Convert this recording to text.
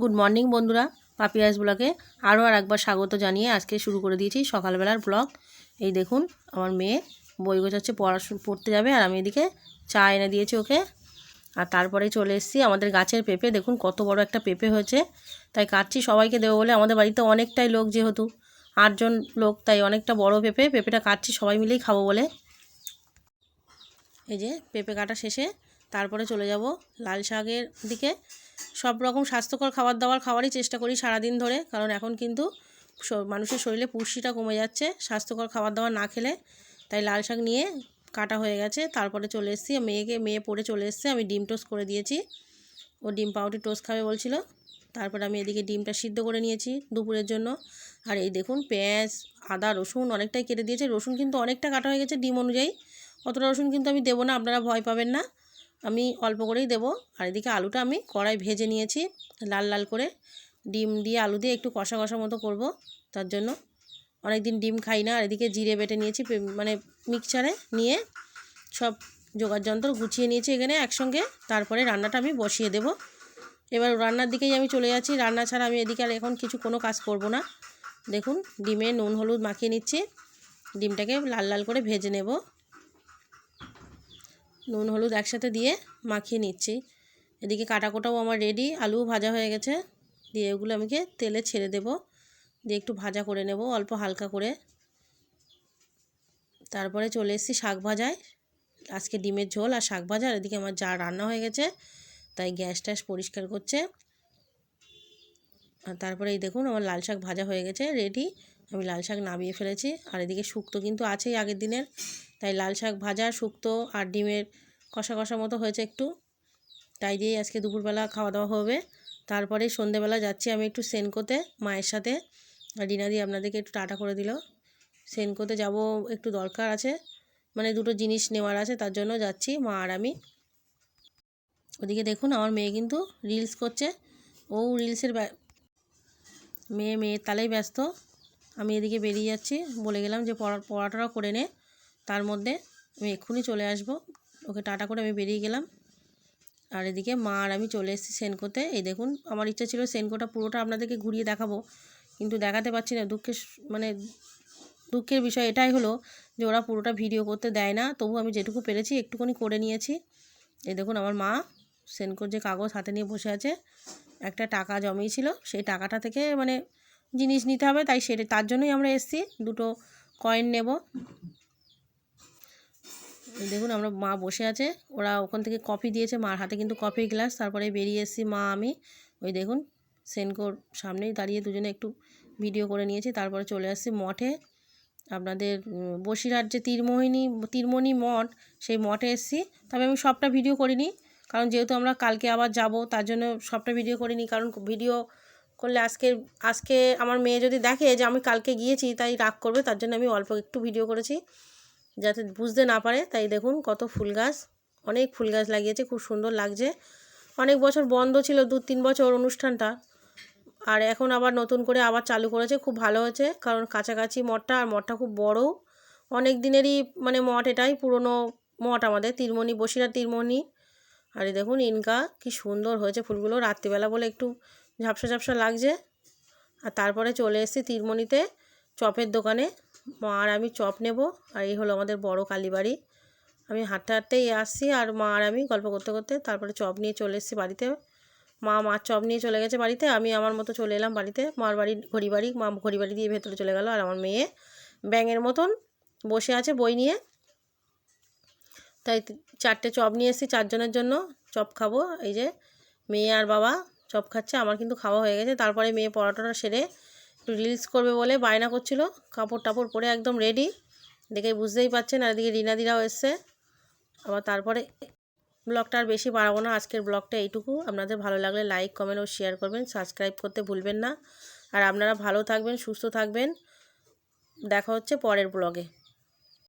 Good morning বন্ধুরা। পাপিয়াস ব্লগে আরও আর একবার স্বাগত জানিয়ে আজকে শুরু করে দিয়েছি সকালবেলার ব্লগ। এই দেখুন, আমার মেয়ে বই গোছাচ্ছে পড়াশোনা পড়তে যাবে আর আমি এদিকে চা এনে দিয়েছি ওকে। আর তারপরে চলে এসেছি আমাদের গাছের পেঁপে। দেখুন কত বড় একটা পেঁপে হয়েছে। তাই কাটছি সবাইকে দেবো বলে। আমাদের বাড়িতে অনেকটাই লোক যেহেতু, আটজন লোক, তাই অনেকটা বড় পেঁপে। পেঁপেটা কাটছি, সবাই মিলেই খাব বলে। এই যে, পেঁপে কাটা শেষে তারপরে চলে যাব লাল শাকের দিকে। সব রকম স্বাস্থ্যকর খাবার দাবার খাওয়ারই চেষ্টা করি সারাদিন ধরে, কারণ এখন কিন্তু মানুষের শরীরে পুষ্টিটা কমে যাচ্ছে। স্বাস্থ্যকর খাবার দাবার না খেলে তাই লাল শাক নিয়ে কাটা হয়ে গেছে। তারপরে চলে এসেছি, মেয়েকে, মেয়ে পড়ে চলে এসেছে। আমি ডিম টোস্ট করে দিয়েছি। ও ডিম পাউরুটি টোস্ট খাবে বলছিল। তারপরে আমি এদিকে ডিমটা সিদ্ধ করে নিয়েছি দুপুরের জন্য। আর এই দেখুন পেঁয়াজ, আদা, রসুন অনেকটাই কেটে দিয়েছে। রসুন কিন্তু অনেকটা কাটা হয়ে গেছে ডিম অনুযায়ী। অতটা রসুন কিন্তু আমি দেবো না, আপনারা ভয় পাবেন না। আমি অল্প করেই দেবো। আর এদিকে আলুটা আমি কড়াই ভেজে নিয়েছি, লাল লাল করে। ডিম দিয়ে আলু দিয়ে একটু কষা কষা মতো করব, তার জন্য। অনেক দিন ডিম খাই না, আর এদিকে জিরে বেটে নিয়েছি মানে মিক্সচারে নিয়ে সব জোগাড় যন্ত্র গুছিয়ে নিয়েছি এখানে একসঙ্গে। তারপরে রান্নাটা আমি বসিয়ে দেব। এবার রান্নার দিকেই আমি চলে যাচ্ছি। রান্না ছাড়া আমি এদিকে আর এখন কিছু কোনো কাজ করব না। দেখুন, ডিমে নুন, হলুদ মাখিয়ে নিচ্ছি। ডিমটাকে লাল লাল করে ভেজে নেব। নুন, হলুদ একসাথে দিয়ে মাখিয়ে নিচ্ছি। এদিকে কাটা কোটাও আমার রেডি আলু ভাজা হয়ে গেছে। দিয়ে ওগুলো আমাকে তেলে ছেড়ে দেব। দিয়ে একটু ভাজা করে নেব, অল্প হালকা করে। তারপরে চলে এসেছি শাক ভাজায়। আজকে ডিমের ঝোল আর শাক ভাজা, আর এদিকে আমার যা রান্না হয়ে গেছে, তাই গ্যাস ট্যাস পরিষ্কার করছে। আর তারপরে এই দেখুন, আমার লাল শাক ভাজা হয়ে গেছে রেডি আমি লাল শাক নামিয়ে ফেলেছি। আর এদিকে শুক্তো কিন্তু আছেই আগের দিনের। তাই লাল শাক ভাজা, শুক্তো আর ডিমের কষা কষা মতো হয়েছে একটু। তাই দিয়েই আজকে দুপুরবেলা খাওয়া দাওয়া হবে। তারপরে সন্ধেবেলা যাচ্ছি আমি একটু সেনকোতে মায়ের সাথে। আর রিনা দিয়ে আপনাদেরকে একটু টাটা করে দিল। সেনকোতে যাব একটু দরকার আছে মানে দুটো জিনিস নেওয়ার আছে, তার জন্য যাচ্ছি মা আর আমি। ওদিকে দেখুন আমার মেয়ে কিন্তু রিলস করছে। ও রিলসের মেয়ে, মেয়ের তালেই ব্যস্ত। আমি এদিকে বেরিয়ে যাচ্ছি। বলে গেলাম যে পড়া পড়াটা করে নে। তার মধ্যে আমি এক্ষুনি চলে আসব। ওকে টাটা করে আমি বেরিয়ে গেলাম। আর এদিকে মা আর আমি চলে এসেছি সেনকোতে। এই দেখুন, আমার ইচ্ছা ছিল সেনকোটা পুরোটা আপনাদেরকে ঘুরিয়ে দেখাবো, কিন্তু দেখাতে পারছি না। দুঃখের মানে দুঃখের বিষয় এটাই হলো যে ওরা পুরোটা ভিডিও করতে দেয় না। তবু আমি যেটুকু পেরেছি একটুখানি করে নিয়েছি। এই দেখুন, আমার মা সেনকোর যে কাগজ হাতে নিয়ে বসে আছে, একটা টাকা জমিয়েছিল। সেই টাকাটা থেকে মানে জিনিস নিতে হবে, তাই সেটা, তার জন্যই আমরা এসেছি। দুটো কয়েন নেব। দেখুন, আমরা মা বসে আছে। ওরা ওখান থেকে কফি দিয়েছে। মার হাতে কিন্তু কফির গ্লাস। তারপরে বেরিয়ে এসেছি মা, আমি। ওই দেখুন, সেনকোর সামনেই দাঁড়িয়ে দুজনে একটু ভিডিও করে নিয়েছি। তারপরে চলে আসছি মঠে। আপনাদের বসিরহাট যে তীরমোহিনী তীরমণি মঠ, সেই মঠে এসেছি। তবে আমি সবটা ভিডিও করিনি। কারণ যেহেতু আমরা কালকে আবার যাব, তার জন্য সবটা ভিডিও করিনি। কারণ ভিডিও করলে আজকে আজকে আমার মেয়ে যদি দেখে যে আমি কালকে গিয়েছি, তাই রাগ করবে। তার জন্য আমি অল্প একটু ভিডিও করেছি। যাতে বুঝতে না পারে, তাই দেখুন কত ফুল গাছ, অনেক ফুল গাছ লাগিয়েছে, খুব সুন্দর লাগছে। অনেক বছর বন্ধ ছিল, দু তিন বছর অনুষ্ঠানটা। আর এখন আবার নতুন করে আবার চালু করেছে, খুব ভালো হয়েছে, কারণ কাছাকাছি মঠটা, আর মঠটা খুব বড় অনেক দিনেরই মানে মঠ এটাই, পুরনো মঠ আমাদের, তিরমণি বসিরা তিরমণি। আর দেখুন ইনকা, কি সুন্দর হয়েছে ফুলগুলো, রাত্রিবেলা বলে একটু ঝাপসা ঝাপসা লাগছে। আর তারপরে চলে এসেছি তিরমণিতে, চপের দোকানে। মা আর আমি চপ নেব, আর এই হলো আমাদের বড় কালীবাড়ি। আমি হাঁটতে হাঁটতেই আসছি, আর মা আর আমি গল্প করতে করতে তারপরে চপ নিয়ে চলে এসেছি বাড়িতে। মা মার চপ নিয়ে চলে গেছে বাড়িতে, আমি আমার মতো চলে এলাম বাড়িতে। মার বাড়ি, ঘড়ি বাড়ি, মা ঘড়ি বাড়ি দিয়ে ভেতরে চলে গেল, আর আমার মেয়ে ব্যাঙের মতন বসে আছে বই নিয়ে। তাই চারটে চপ নিয়ে এসেছি চারজনের জন্য, চপ খাব। এই যে মেয়ে আর বাবা চপ খাচ্ছে, আমার কিন্তু খাওয়া হয়ে গেছে। তারপরে মেয়ে পরোটাটা সেরে একটু রিলস করবে বলে বায়না করছিল। কাপড় টাপড় পরে একদম রেডি দেখে বুঝতেই পারছেন, আর এদিকে রিনাদিরাও এসছে। আবার তারপরে ব্লগটা আর বেশি বাড়াবো না, আজকের ব্লগটা এইটুকু। আপনাদের ভালো লাগলে লাইক কমেন্ট ও শেয়ার করবেন সাবস্ক্রাইব করতে ভুলবেন না। আর আপনারা ভালো থাকবেন, সুস্থ থাকবেন। দেখা হচ্ছে পরের ব্লগে।